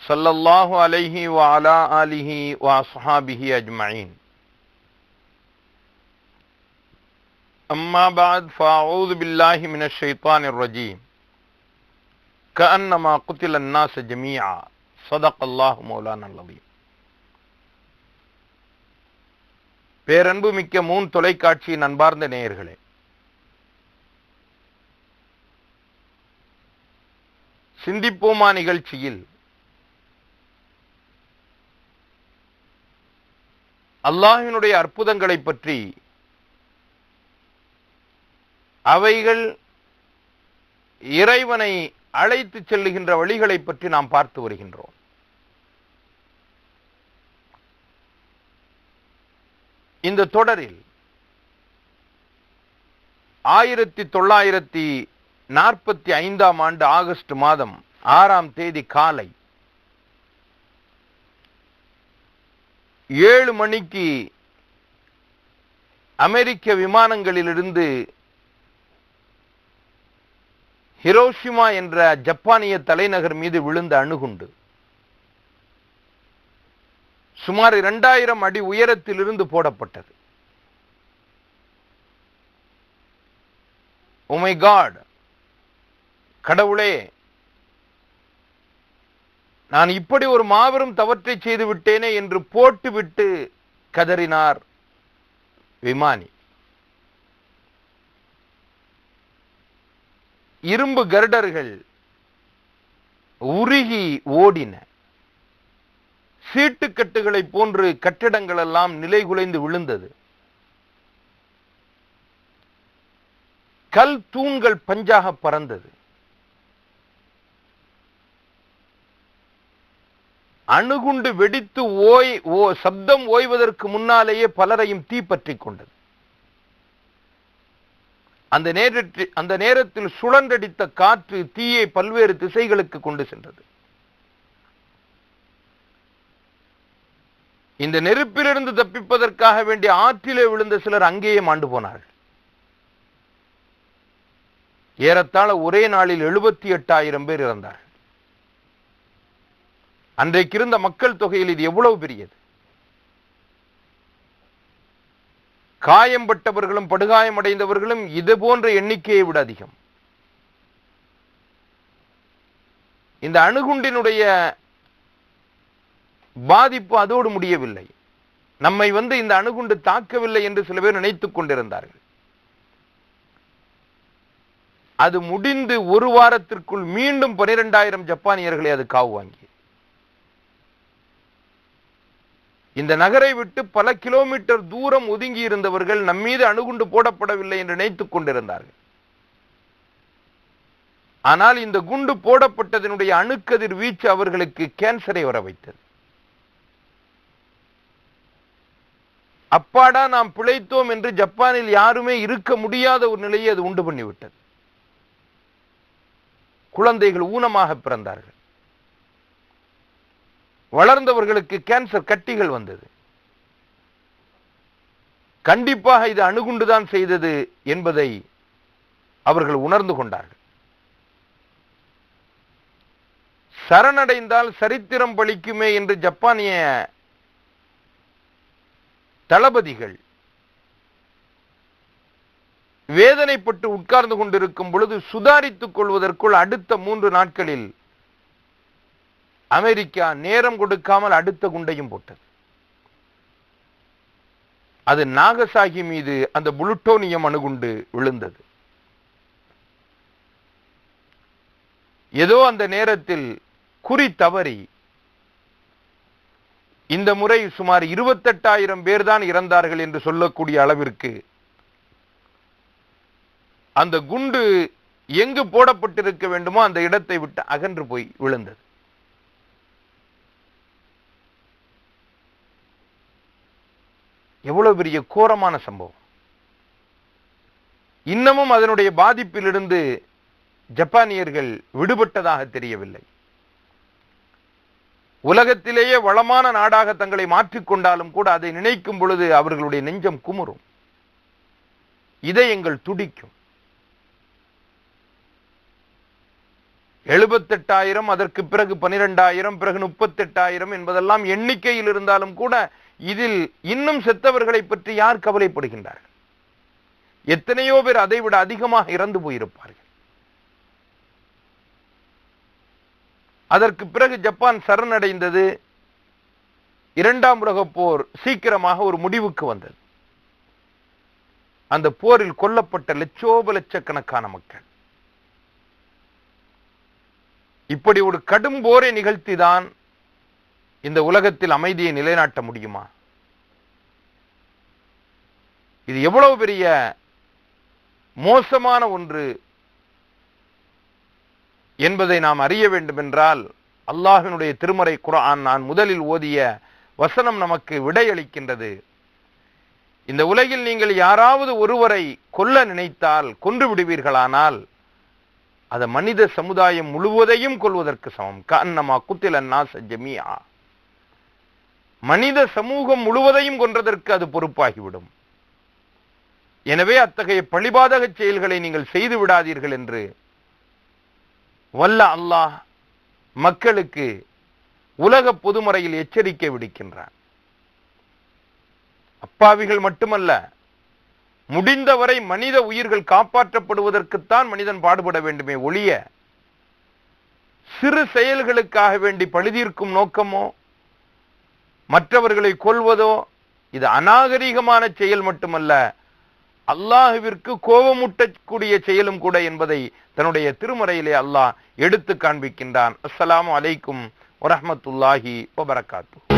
صلى الله عليه وعلى آله وأصحابه أجمعين أما بعد فأعوذ بالله من الشيطان الرجيم كأنما قتل الناس جميعا صدق الله مولانا العظيم பேரன்பு மிக்க மூன் தொலைக்காட்சியின் அன்பார்ந்த நேயர்களே சிந்திப்போமா நிகழ்ச்சியில் அல்லாஹினுடைய அற்புதங்களை பற்றி. அவைகள் இறைவனை அழைத்து செல்லுகின்ற வழிகளை பற்றி நாம் பார்த்து வருகின்றோம். இந்த தொடரில் ஆயிரத்தி தொள்ளாயிரத்தி நாற்பத்தி ஐந்தாம் ஆண்டு ஆகஸ்ட் மாதம் ஆறாம் தேதி காலை ஏழு மணிக்கு அமெரிக்க விமானங்களிலிருந்து ஹிரோஷிமா என்ற ஜப்பானிய தலைநகர் மீது விழுந்த அணுகுண்டு. சுமார் இரண்டாயிரம் அடி உயரத்திலிருந்து போடப்பட்டது. Oh உமை காட் கடவுளே நான் இப்படி ஒரு மாபெரும் தவற்றை செய்து விட்டேனே என்று போட்டுவிட்டு கதறினார் விமானி. இரும்பு கர்டர்கள் உருகி ஓடின. சீட்டுக்கட்டுகளை போன்று கட்டிடங்கள் எல்லாம் நிலைகுலைந்து விழுந்தது. கல் தூண்கள் பஞ்சாக பறந்தது. அணுகுண்டு வெடித்து ஓய் ஓ சப்தம் ஓய்வதற்கு முன்னாலேயே பலரையும் தீப்பற்றி கொண்டது. அந்த நேரத்தில் அந்த நேரத்தில் சுழன்றடித்த காற்று தீயை பல்வேறு திசைகளுக்கு கொண்டு சென்றது. இந்த நெருப்பிலிருந்து தப்பிப்பதற்காக வேண்டிய ஆற்றிலே விழுந்த சிலர் அங்கேயே மாண்டு போனார்கள். ஏறத்தாழ ஒரே நாளில் எழுபத்தி எட்டாயிரம் பேர் இறந்தார்கள். அன்றைக்கு இருந்த மக்கள் தொகையில் இது எவ்வளவு பெரியது? காயம்பட்டவர்களும் படுகாயமடைந்தவர்களும் இது போன்ற எண்ணிக்கையை விட அதிகம். இந்த அணுகுண்டினுடைய பாதிப்பு அதோடு முடியவில்லை. நம்மை வந்து இந்த அணுகுண்டு தாக்கவில்லை என்று சில பேர் நினைத்துக் கொண்டிருந்தார்கள். அது முடிந்து ஒரு வாரத்திற்குள் மீண்டும் பனிரெண்டாயிரம் ஜப்பானியர்களை அது காவு வாங்கி இந்த நகரை விட்டு பல கிலோமீட்டர் தூரம் ஒதுங்கி இருந்தவர்கள் நம்மீது அணுகுண்டு போடப்படவில்லை என்று நினைத்துக் கொண்டிருந்தார்கள். ஆனால் இந்த குண்டு போடப்பட்டதனுடைய அணுக்கதிர் வீச்சு அவர்களுக்கு கேன்சரை வர வைத்தது. அப்பாடா நாம் பிழைத்தோம் என்று ஜப்பானில் யாருமே இருக்க முடியாத ஒரு நிலையை அது உண்டு பண்ணிவிட்டது. குழந்தைகள் ஊனமாக பிறந்தார்கள். வளர்ந்தவர்களுக்கு கேன்சர் கட்டிகள் வந்தது. கண்டிப்பாக இது அணுகுண்டுதான் செய்தது என்பதை அவர்கள் உணர்ந்து கொண்டார்கள். சரணடைந்தால் சரித்திரம் பலிக்குமே என்று ஜப்பானிய தளபதிகள் வேதனைப்பட்டு உட்கார்ந்து கொண்டிருக்கும் பொழுது சுதாரித்துக் கொள்வதற்குள் அடுத்த மூன்று நாட்களில் அமெரிக்கா நேரம் கொடுக்காமல் அடுத்த குண்டையும் போட்டது. அது நாகசாகி மீது அந்த புளுட்டோனியம் அணுகுண்டு விழுந்தது. ஏதோ அந்த நேரத்தில் குறி தவறி இந்த முறை சுமார் இருபத்தெட்டாயிரம் பேர் தான் இறந்தார்கள் என்று சொல்லக்கூடிய அளவிற்கு அந்த குண்டு எங்கு போடப்பட்டிருக்க வேண்டுமோ அந்த இடத்தை விட்டு அகன்று போய் விழுந்தது. எவ்வளவு பெரிய கோரமான சம்பவம். இன்னமும் அதனுடைய பாதிப்பிலிருந்து ஜப்பானியர்கள் விடுபட்டதாக தெரியவில்லை. உலகத்திலேயே வளமான நாடாக தங்களை மாற்றிக்கொண்டாலும் கூட அதை நினைக்கும் பொழுது அவர்களுடைய நெஞ்சம் குமுறும். இதயங்கள் துடிக்கும். எழுபத்தெட்டாயிரம் அதற்கு பிறகு பனிரெண்டாயிரம் பிறகு முப்பத்தெட்டாயிரம் என்பதெல்லாம் எண்ணிக்கையில் இருந்தாலும் கூட இதில் இன்னும் செத்தவர்களை பற்றி யார் கவலைப்படுகின்றார்கள்? எத்தனையோ பேர் அதைவிட அதிகமாக இறந்து போயிருப்பார்கள். அதற்கு பிறகு ஜப்பான் சரணடைந்தது. இரண்டாம் உலக போர் சீக்கிரமாக ஒரு முடிவுக்கு வந்தது. அந்த போரில் கொல்லப்பட்ட லட்சோப லட்சக்கணக்கான மக்கள். இப்படி ஒரு கடும் போரை நிகழ்த்திதான் இந்த உலகத்தில் அமைதியை நிலைநாட்ட முடியுமா? இது எவ்வளவு பெரிய மோசமான ஒன்று என்பதை நாம் அறிய வேண்டும் என்றால் அல்லாஹினுடைய திருமறை குரான் நான் முதலில் ஓதிய வசனம் நமக்கு விடையளிக்கின்றது இந்த உலகில் நீங்கள் யாராவது ஒருவரை கொல்ல நினைத்தால் கொன்று விடுவீர்களானால் அது மனித சமுதாயம் முழுவதையும் கொள்வதற்கு சமம். கண்ணமா குத்திலன்னா ஜமியா மனித சமூகம் முழுவதையும் கொன்றதற்கு அது பொறுப்பாகிவிடும். எனவே அத்தகைய பழிபாதக செயல்களை நீங்கள் செய்து விடாதீர்கள் என்று வல்ல அல்லாஹ் மக்களுக்கு உலக பொதுமறையில் எச்சரிக்கை விடுக்கின்றான். அப்பாவிகள் மட்டுமல்ல முடிந்தவரை மனித உயிர்கள் காப்பாற்றப்படுவதற்குத்தான் மனிதன் பாடுபட வேண்டுமே ஒழிய சிறு செயல்களுக்காக வேண்டி பழுதீர்க்கும் நோக்கமோ மற்றவர்களை கொல்வதோ இது அநாகரிகமான செயல் மட்டுமல்ல அல்லாஹுவிற்கு கோபமூட்டக்கூடிய செயலும் கூட என்பதை தன்னுடைய திருமறையிலே அல்லாஹ் எடுத்து காண்பிக்கின்றான். அஸ்ஸலாமு அலைக்கும் வரஹ்மத்துல்லாஹி வபரகாத்து